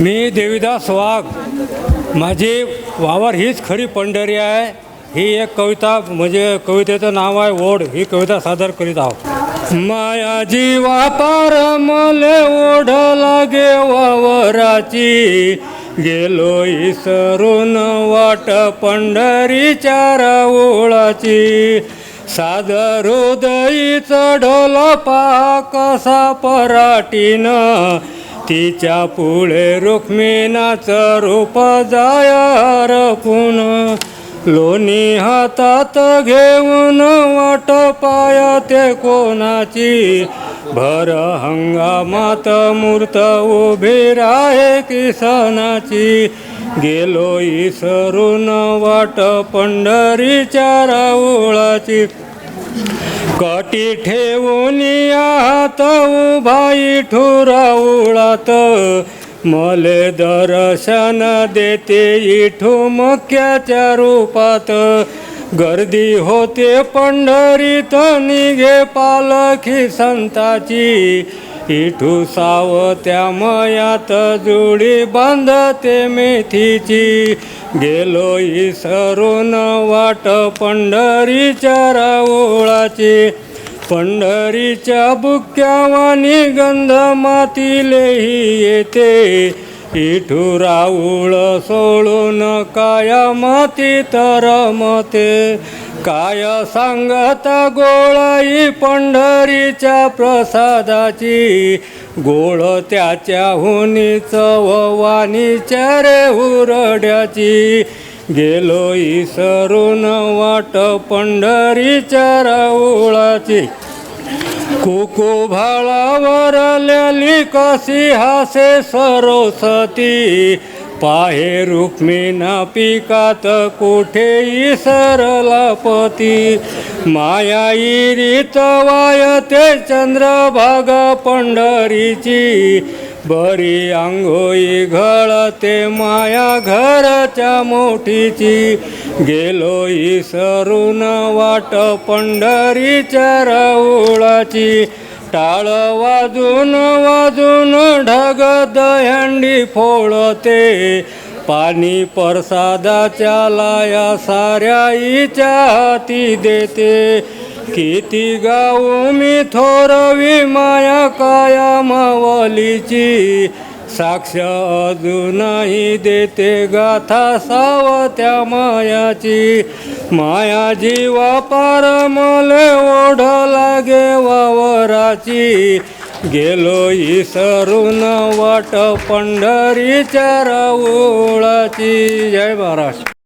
मी देविदास वाघ. माझी वावर हीच खरी पंढरी आहे. ही एक कविता म्हणजे कवितेचं नाव आहे ओढ. ही कविता सादर करीत आहोत. माया जीवा पार मले ओढ लागे वावराची गेलो इसरून वाट पंढरी राऊळाची. सादर हृदयी चढल पा कसा पराटीनं तिच्या पुढे रुक्मिणाचं रूप जायार पुन लोणी हातात घेऊन वाट पाय ते कोणाची? भर हंगामात मूर्त उभी राहे किसनाची? गेलो इसरून वाट पंढरीच्या राऊळाची. कटी ठेवून आहात उभाई ठुरावळात. मले दर्शन देते इठू मुख्याच्या रूपात. गर्दी होते पंढरीत निघे पालखी संताची. इठू सावत्या मयात जुळी बांधते मेथीची. गेलो इसरून वाट पंढरीच्या रावळाची. पंढरीच्या बुक्यावानी गंध मातीलेही येते. इठू राऊळ सोडून काया माती तर मते काय सांगता गोळाई पंढरीच्या प्रसादाची? गोळ त्याच्याहून चववानीच्या रे हुरड्याची. गेलो इसरून वाट पंढरीच्या राऊळाची. कुकू भाळावरलेली कशी हासे सरस्वती? पाहे रुक्मिणा पिकात कुठेही सरला पती माया इरीत वायते चंद्रभागा पंढरीची. बरी आंघोळी घळते माया घरच्या मोठीची. गेलो इसरून वाट पंढरीच्या राऊळाची. टाळ वाजून वाजून ढग दहंडी फोडते. पाणी प्रसादाच्या लाया साऱ्याईच्या हाती देते. किती गाऊ मी थोरवी माया काया मावलीची. साक्ष अजूनही देते गाथा सावत्या मायाची. माया जीवा पार मले ओढ लागे वावराची. गेलो इसरून वाट पंढरीच्या राऊळाची. जय महाराष्ट्र